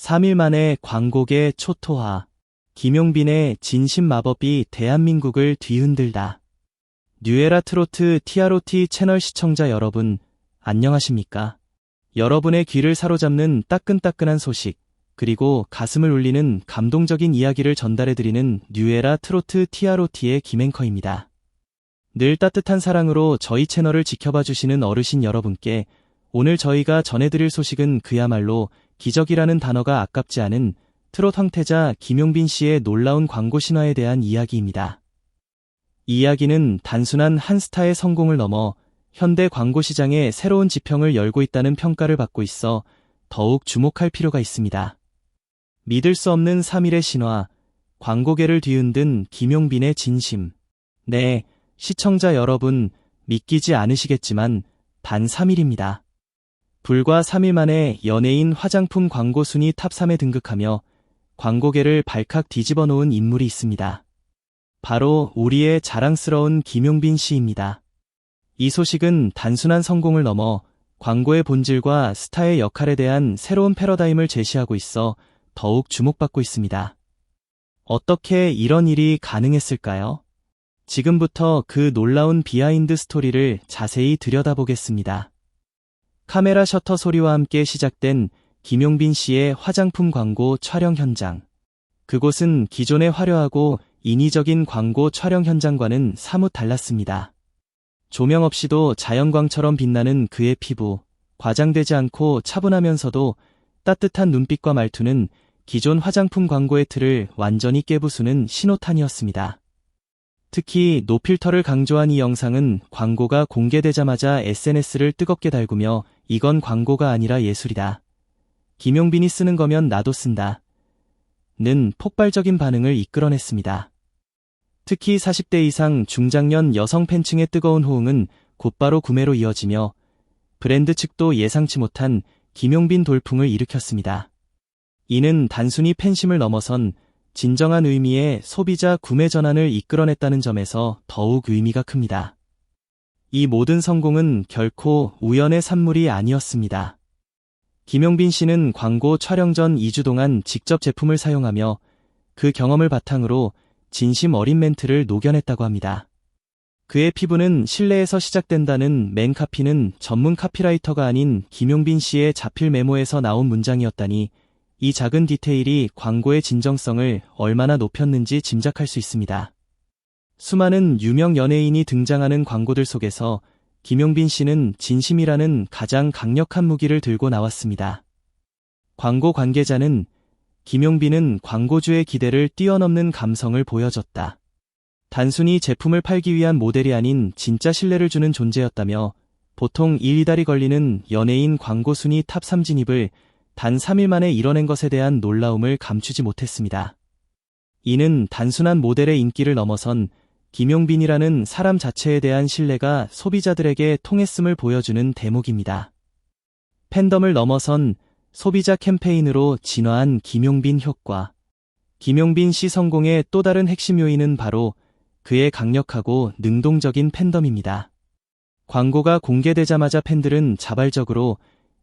3일 만에 광고계 초토화. 김용빈의 진심 마법이 대한민국을 뒤흔들다. 뉴에라 트로트 TROT 채널 시청자 여러분, 안녕하십니까? 여러분의 귀를 사로잡는 따끈따끈한 소식, 그리고 가슴을 울리는 감동적인 이야기를 전달해드리는 뉴에라 트로트 TROT의 김앵커입니다. 늘 따뜻한 사랑으로 저희 채널을 지켜봐 주시는 어르신 여러분께 오늘 저희가 전해드릴 소식은 그야말로 기적이라는 단어가 아깝지 않은 트롯 황태자 김용빈 씨의 놀라운 광고 신화에 대한 이야기입니다. 이 이야기는 단순한 한 스타의 성공을 넘어 현대 광고 시장에 새로운 지평을 열고 있다는 평가를 받고 있어 더욱 주목할 필요가 있습니다. 믿을 수 없는 3일의 신화, 광고계를 뒤흔든 김용빈의 진심. 네, 시청자 여러분, 믿기지 않으시겠지만 단 3일입니다. 불과 3일 만에 연예인 화장품 광고 순위 탑3에 등극하며 광고계를 발칵 뒤집어 놓은 인물이 있습니다. 바로 우리의 자랑스러운 김용빈 씨입니다. 이 소식은 단순한 성공을 넘어 광고의 본질과 스타의 역할에 대한 새로운 패러다임을 제시하고 있어 더욱 주목받고 있습니다. 어떻게 이런 일이 가능했을까요? 지금부터 그 놀라운 비하인드 스토리를 자세히 들여다보겠습니다. 카메라 셔터 소리와 함께 시작된 김용빈 씨의 화장품 광고 촬영 현장. 그곳은 기존의 화려하고 인위적인 광고 촬영 현장과는 사뭇 달랐습니다. 조명 없이도 자연광처럼 빛나는 그의 피부, 과장되지 않고 차분하면서도 따뜻한 눈빛과 말투는 기존 화장품 광고의 틀을 완전히 깨부수는 신호탄이었습니다. 특히 노필터를 강조한 이 영상은 광고가 공개되자마자 SNS를 뜨겁게 달구며 이건 광고가 아니라 예술이다. 김용빈이 쓰는 거면 나도 쓴다. 는 폭발적인 반응을 이끌어냈습니다. 특히 40대 이상 중장년 여성 팬층의 뜨거운 호응은 곧바로 구매로 이어지며 브랜드 측도 예상치 못한 김용빈 돌풍을 일으켰습니다. 이는 단순히 팬심을 넘어선 진정한 의미의 소비자 구매 전환을 이끌어냈다는 점에서 더욱 의미가 큽니다. 이 모든 성공은 결코 우연의 산물이 아니었습니다. 김용빈 씨는 광고 촬영 전 2주 동안 직접 제품을 사용하며 그 경험을 바탕으로 진심 어린 멘트를 녹여냈다고 합니다. 그의 피부는 실내에서 시작된다는 맨카피는 전문 카피라이터가 아닌 김용빈 씨의 자필 메모에서 나온 문장이었다니 이 작은 디테일이 광고의 진정성을 얼마나 높였는지 짐작할 수 있습니다. 수많은 유명 연예인이 등장하는 광고들 속에서 김용빈 씨는 진심이라는 가장 강력한 무기를 들고 나왔습니다. 광고 관계자는 김용빈은 광고주의 기대를 뛰어넘는 감성을 보여줬다. 단순히 제품을 팔기 위한 모델이 아닌 진짜 신뢰를 주는 존재였다며 보통 1, 2달이 걸리는 연예인 광고 순위 탑 3 진입을 단 3일 만에 이뤄낸 것에 대한 놀라움을 감추지 못했습니다. 이는 단순한 모델의 인기를 넘어선 김용빈이라는 사람 자체에 대한 신뢰가 소비자들에게 통했음을 보여주는 대목입니다. 팬덤을 넘어선 소비자 캠페인으로 진화한 김용빈 효과. 김용빈 씨 성공의 또 다른 핵심 요인은 바로 그의 강력하고 능동적인 팬덤입니다. 광고가 공개되자마자 팬들은 자발적으로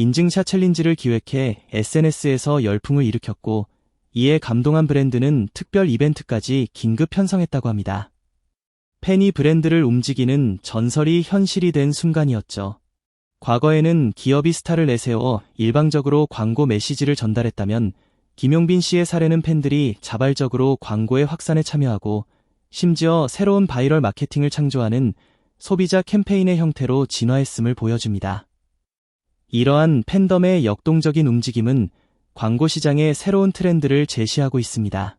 인증샷 챌린지를 기획해 SNS에서 열풍을 일으켰고 이에 감동한 브랜드는 특별 이벤트까지 긴급 편성했다고 합니다. 팬이 브랜드를 움직이는 전설이 현실이 된 순간이었죠. 과거에는 기업이 스타를 내세워 일방적으로 광고 메시지를 전달했다면 김용빈 씨의 사례는 팬들이 자발적으로 광고의 확산에 참여하고 심지어 새로운 바이럴 마케팅을 창조하는 소비자 캠페인의 형태로 진화했음을 보여줍니다. 이러한 팬덤의 역동적인 움직임은 광고 시장의 새로운 트렌드를 제시하고 있습니다.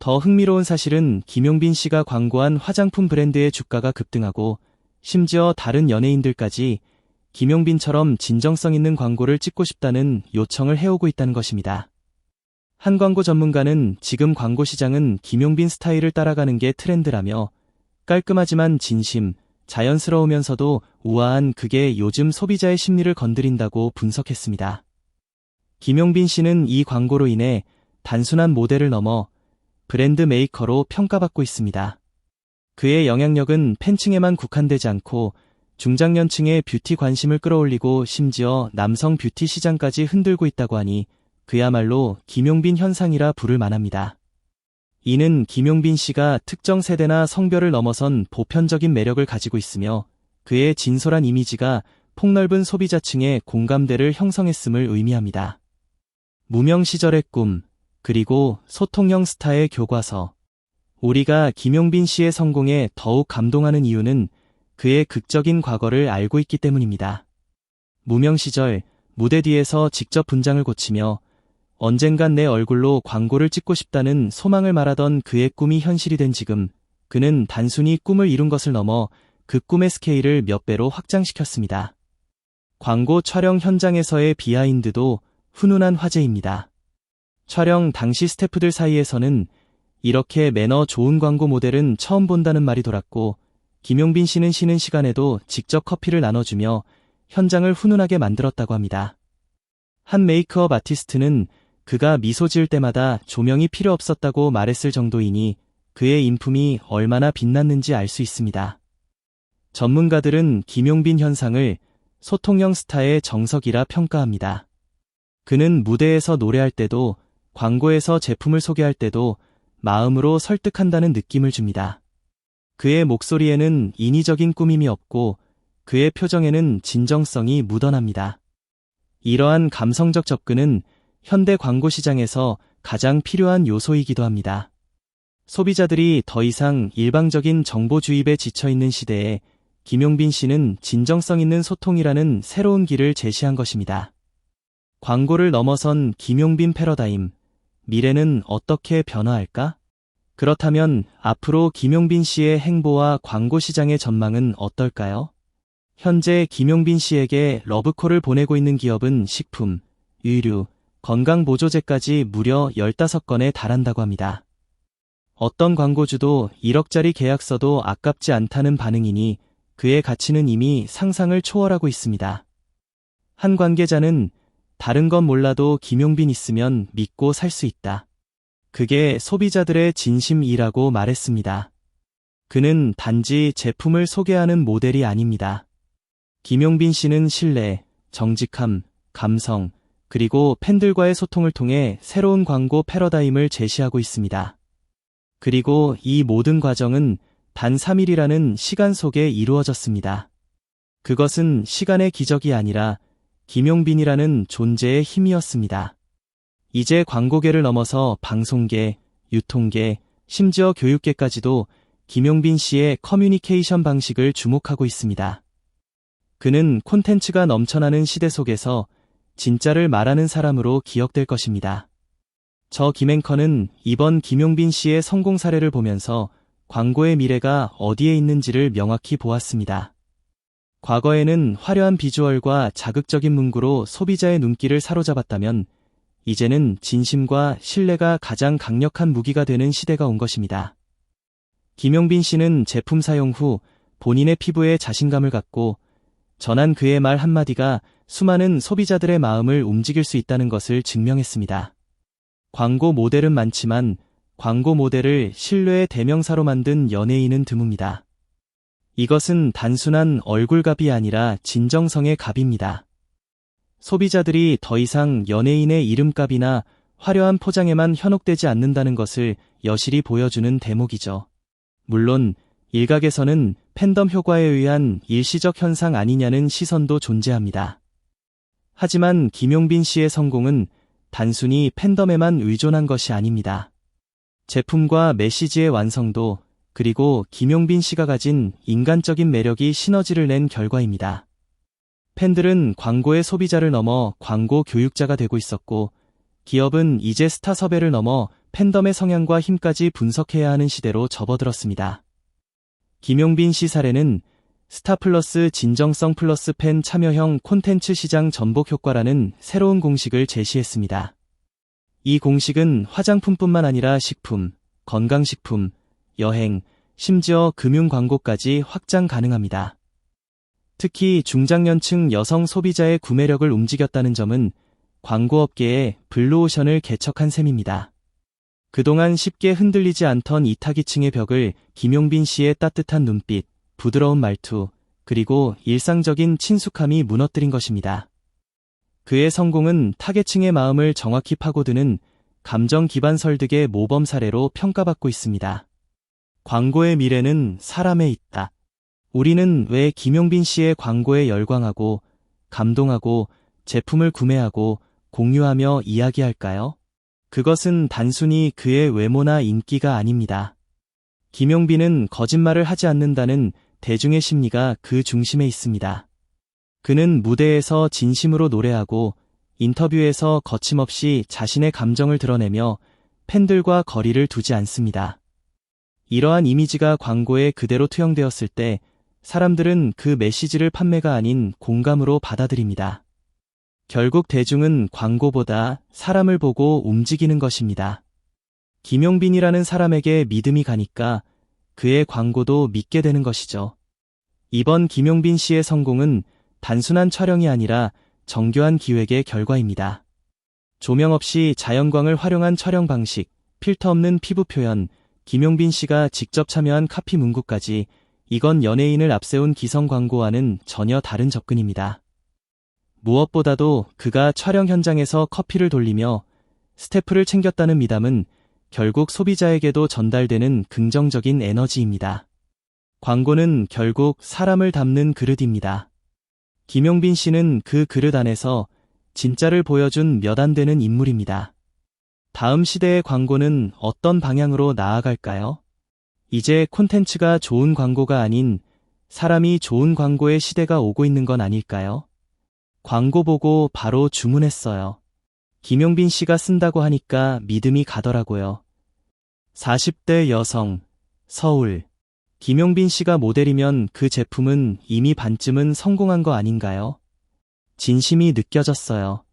더 흥미로운 사실은 김용빈 씨가 광고한 화장품 브랜드의 주가가 급등하고 심지어 다른 연예인들까지 김용빈처럼 진정성 있는 광고를 찍고 싶다는 요청을 해오고 있다는 것입니다. 한 광고 전문가는 지금 광고 시장은 김용빈 스타일을 따라가는 게 트렌드라며 깔끔하지만 진심, 자연스러우면서도 우아한 그게 요즘 소비자의 심리를 건드린다고 분석했습니다. 김용빈 씨는 이 광고로 인해 단순한 모델을 넘어 브랜드 메이커로 평가받고 있습니다. 그의 영향력은 팬층에만 국한되지 않고 중장년층의 뷰티 관심을 끌어올리고 심지어 남성 뷰티 시장까지 흔들고 있다고 하니 그야말로 김용빈 현상이라 부를 만합니다. 이는 김용빈 씨가 특정 세대나 성별을 넘어선 보편적인 매력을 가지고 있으며 그의 진솔한 이미지가 폭넓은 소비자층의 공감대를 형성했음을 의미합니다. 무명 시절의 꿈, 그리고 소통형 스타의 교과서. 우리가 김용빈 씨의 성공에 더욱 감동하는 이유는 그의 극적인 과거를 알고 있기 때문입니다. 무명 시절 무대 뒤에서 직접 분장을 고치며 언젠간 내 얼굴로 광고를 찍고 싶다는 소망을 말하던 그의 꿈이 현실이 된 지금 그는 단순히 꿈을 이룬 것을 넘어 그 꿈의 스케일을 몇 배로 확장시켰습니다. 광고 촬영 현장에서의 비하인드도 훈훈한 화제입니다. 촬영 당시 스태프들 사이에서는 이렇게 매너 좋은 광고 모델은 처음 본다는 말이 돌았고 김용빈 씨는 쉬는 시간에도 직접 커피를 나눠주며 현장을 훈훈하게 만들었다고 합니다. 한 메이크업 아티스트는 그가 미소 지을 때마다 조명이 필요 없었다고 말했을 정도이니 그의 인품이 얼마나 빛났는지 알 수 있습니다. 전문가들은 김용빈 현상을 소통형 스타의 정석이라 평가합니다. 그는 무대에서 노래할 때도 광고에서 제품을 소개할 때도 마음으로 설득한다는 느낌을 줍니다. 그의 목소리에는 인위적인 꾸밈이 없고 그의 표정에는 진정성이 묻어납니다. 이러한 감성적 접근은 현대 광고 시장에서 가장 필요한 요소이기도 합니다. 소비자들이 더 이상 일방적인 정보 주입에 지쳐 있는 시대에 김용빈 씨는 진정성 있는 소통이라는 새로운 길을 제시한 것입니다. 광고를 넘어선 김용빈 패러다임, 미래는 어떻게 변화할까? 그렇다면 앞으로 김용빈 씨의 행보와 광고 시장의 전망은 어떨까요? 현재 김용빈 씨에게 러브콜을 보내고 있는 기업은 식품, 의류, 건강보조제까지 무려 15건에 달한다고 합니다. 어떤 광고주도 1억짜리 계약서도 아깝지 않다는 반응이니 그의 가치는 이미 상상을 초월하고 있습니다. 한 관계자는 다른 건 몰라도 김용빈 있으면 믿고 살 수 있다. 그게 소비자들의 진심이라고 말했습니다. 그는 단지 제품을 소개하는 모델이 아닙니다. 김용빈 씨는 신뢰, 정직함, 감성, 그리고 팬들과의 소통을 통해 새로운 광고 패러다임을 제시하고 있습니다. 그리고 이 모든 과정은 단 3일이라는 시간 속에 이루어졌습니다. 그것은 시간의 기적이 아니라 김용빈이라는 존재의 힘이었습니다. 이제 광고계를 넘어서 방송계, 유통계, 심지어 교육계까지도 김용빈 씨의 커뮤니케이션 방식을 주목하고 있습니다. 그는 콘텐츠가 넘쳐나는 시대 속에서 진짜를 말하는 사람으로 기억될 것입니다. 저 김앵커는 이번 김용빈 씨의 성공 사례를 보면서 광고의 미래가 어디에 있는지를 명확히 보았습니다. 과거에는 화려한 비주얼과 자극적인 문구로 소비자의 눈길을 사로잡았다면 이제는 진심과 신뢰가 가장 강력한 무기가 되는 시대가 온 것입니다. 김용빈 씨는 제품 사용 후 본인의 피부에 자신감을 갖고 전한 그의 말 한마디가 수많은 소비자들의 마음을 움직일 수 있다는 것을 증명했습니다. 광고 모델은 많지만 광고 모델을 신뢰의 대명사로 만든 연예인은 드뭅니다. 이것은 단순한 얼굴값이 아니라 진정성의 값입니다. 소비자들이 더 이상 연예인의 이름값이나 화려한 포장에만 현혹되지 않는다는 것을 여실히 보여주는 대목이죠. 물론 일각에서는 팬덤 효과에 의한 일시적 현상 아니냐는 시선도 존재합니다. 하지만 김용빈 씨의 성공은 단순히 팬덤에만 의존한 것이 아닙니다. 제품과 메시지의 완성도, 그리고 김용빈 씨가 가진 인간적인 매력이 시너지를 낸 결과입니다. 팬들은 광고의 소비자를 넘어 광고 교육자가 되고 있었고, 기업은 이제 스타 섭외를 넘어 팬덤의 성향과 힘까지 분석해야 하는 시대로 접어들었습니다. 김용빈 씨 사례는 스타 플러스 진정성 플러스 팬 참여형 콘텐츠 시장 전복 효과라는 새로운 공식을 제시했습니다. 이 공식은 화장품뿐만 아니라 식품, 건강식품, 여행, 심지어 금융 광고까지 확장 가능합니다. 특히 중장년층 여성 소비자의 구매력을 움직였다는 점은 광고업계에 블루오션을 개척한 셈입니다. 그동안 쉽게 흔들리지 않던 이타기층의 벽을 김용빈 씨의 따뜻한 눈빛, 부드러운 말투, 그리고 일상적인 친숙함이 무너뜨린 것입니다. 그의 성공은 타겟층의 마음을 정확히 파고드는 감정 기반 설득의 모범 사례로 평가받고 있습니다. 광고의 미래는 사람에 있다. 우리는 왜 김용빈 씨의 광고에 열광하고 감동하고 제품을 구매하고 공유하며 이야기할까요? 그것은 단순히 그의 외모나 인기가 아닙니다. 김용빈은 거짓말을 하지 않는다는 대중의 심리가 그 중심에 있습니다. 그는 무대에서 진심으로 노래하고 인터뷰에서 거침없이 자신의 감정을 드러내며 팬들과 거리를 두지 않습니다. 이러한 이미지가 광고에 그대로 투영되었을 때 사람들은 그 메시지를 판매가 아닌 공감으로 받아들입니다. 결국 대중은 광고보다 사람을 보고 움직이는 것입니다. 김용빈이라는 사람에게 믿음이 가니까 그의 광고도 믿게 되는 것이죠. 이번 김용빈 씨의 성공은 단순한 촬영이 아니라 정교한 기획의 결과입니다. 조명 없이 자연광을 활용한 촬영 방식, 필터 없는 피부 표현, 김용빈 씨가 직접 참여한 카피 문구까지 이건 연예인을 앞세운 기성 광고와는 전혀 다른 접근입니다. 무엇보다도 그가 촬영 현장에서 커피를 돌리며 스태프를 챙겼다는 미담은 결국 소비자에게도 전달되는 긍정적인 에너지입니다. 광고는 결국 사람을 담는 그릇입니다. 김용빈 씨는 그 그릇 안에서 진짜를 보여준 몇 안 되는 인물입니다. 다음 시대의 광고는 어떤 방향으로 나아갈까요? 이제 콘텐츠가 좋은 광고가 아닌 사람이 좋은 광고의 시대가 오고 있는 건 아닐까요? 광고 보고 바로 주문했어요. 김용빈 씨가 쓴다고 하니까 믿음이 가더라고요. 40대 여성, 서울. 김용빈 씨가 모델이면 그 제품은 이미 반쯤은 성공한 거 아닌가요? 진심이 느껴졌어요.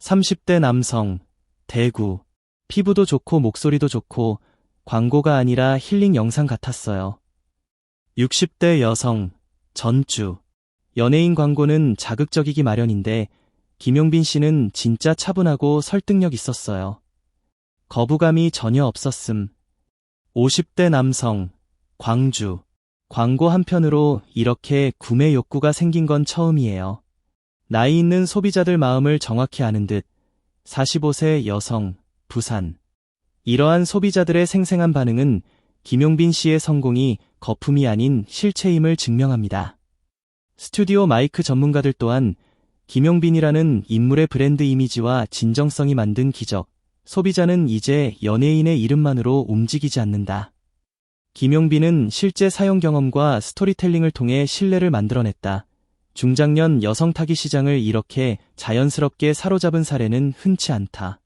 30대 남성, 대구. 피부도 좋고 목소리도 좋고 광고가 아니라 힐링 영상 같았어요. 60대 여성, 전주. 연예인 광고는 자극적이기 마련인데 김용빈 씨는 진짜 차분하고 설득력 있었어요. 거부감이 전혀 없었음. 50대 남성, 광주. 광고 한편으로 이렇게 구매 욕구가 생긴 건 처음이에요. 나이 있는 소비자들 마음을 정확히 아는 듯 45세 여성, 부산. 이러한 소비자들의 생생한 반응은 김용빈 씨의 성공이 거품이 아닌 실체임을 증명합니다. 스튜디오 마이크 전문가들 또한 김용빈이라는 인물의 브랜드 이미지와 진정성이 만든 기적, 소비자는 이제 연예인의 이름만으로 움직이지 않는다. 김용빈은 실제 사용 경험과 스토리텔링을 통해 신뢰를 만들어냈다. 중장년 여성 타기 시장을 이렇게 자연스럽게 사로잡은 사례는 흔치 않다.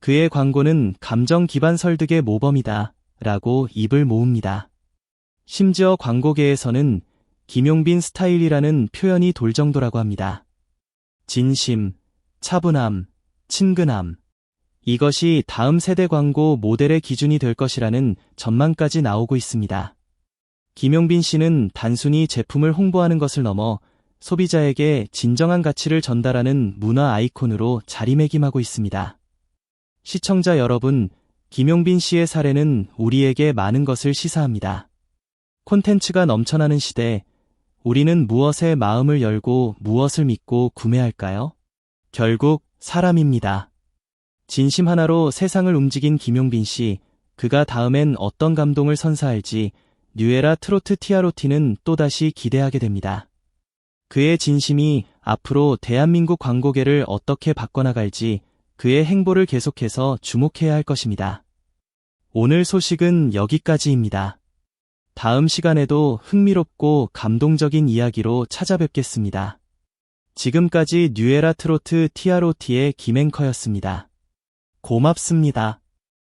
그의 광고는 감정 기반 설득의 모범이다. 라고 입을 모읍니다. 심지어 광고계에서는 김용빈 스타일이라는 표현이 돌 정도라고 합니다. 진심, 차분함, 친근함. 이것이 다음 세대 광고 모델의 기준이 될 것이라는 전망까지 나오고 있습니다. 김용빈 씨는 단순히 제품을 홍보하는 것을 넘어 소비자에게 진정한 가치를 전달하는 문화 아이콘으로 자리매김하고 있습니다. 시청자 여러분, 김용빈 씨의 사례는 우리에게 많은 것을 시사합니다. 콘텐츠가 넘쳐나는 시대, 우리는 무엇에 마음을 열고 무엇을 믿고 구매할까요? 결국 사람입니다. 진심 하나로 세상을 움직인 김용빈 씨, 그가 다음엔 어떤 감동을 선사할지 뉴에라 트로트 티아로티는 또다시 기대하게 됩니다. 그의 진심이 앞으로 대한민국 광고계를 어떻게 바꿔나갈지 그의 행보를 계속해서 주목해야 할 것입니다. 오늘 소식은 여기까지입니다. 다음 시간에도 흥미롭고 감동적인 이야기로 찾아뵙겠습니다. 지금까지 뉴에라 트로트 TROT의 김앵커였습니다. 고맙습니다.